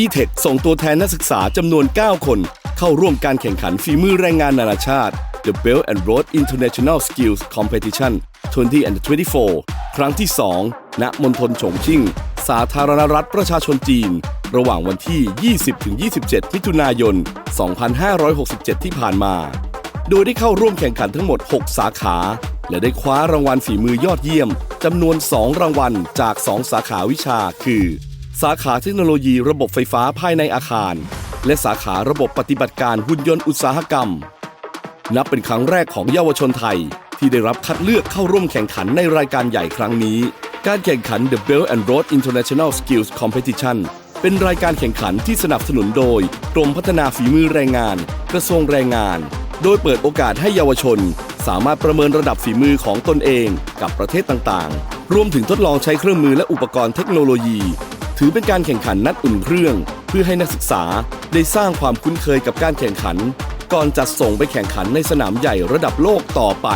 e-tech ส่งตัวแทนนักศึกษาจำนวน 9 คน เข้าร่วมการแข่งขันฝีมือแรงงานนานาชาติ The Belt and Road International Skills Competition 2024 ครั้งที่ 2 ณ มณฑลฉงชิ่ง สาธารณรัฐประชาชนจีน ระหว่างวันที่ 20-27 มิถุนายน 2567 ที่ผ่านมา โดยได้เข้าร่วมแข่งขันทั้งหมด 6 สาขา และได้คว้ารางวัลฝีมือยอดเยี่ยมจำนวน 2 รางวัลจาก 2 สาขาวิชา คือ สาขาเทคโนโลยีระบบไฟฟ้าภายในอาคาร และสาขาระบบปฏิบัติการหุ่นยนต์อุตสาหกรรม นับเป็นครั้งแรกของเยาวชนไทย ที่ได้รับคัดเลือกเข้าร่วมแข่งขันในรายการใหญ่ครั้งนี้ การแข่งขัน The Belt and Road International Skills Competition เป็นรายการแข่งขันที่สนับสนุนโดยกรมพัฒนาฝีมือแรงงาน กระทรวงแรงงาน โดยเปิดโอกาสให้เยาวชน สามารถประเมินระดับฝีมือของตนเองกับประเทศต่างๆ รวมถึงทดลองใช้เครื่องมือและอุปกรณ์เทคโนโลยี ถือเป็นการแข่งขันนัดอุ่นเครื่อง เพื่อให้นักศึกษาได้สร้างความคุ้นเคยกับการแข่งขัน ก่อนจัดส่งไปแข่งขันในสนามใหญ่ระดับโลกต่อไป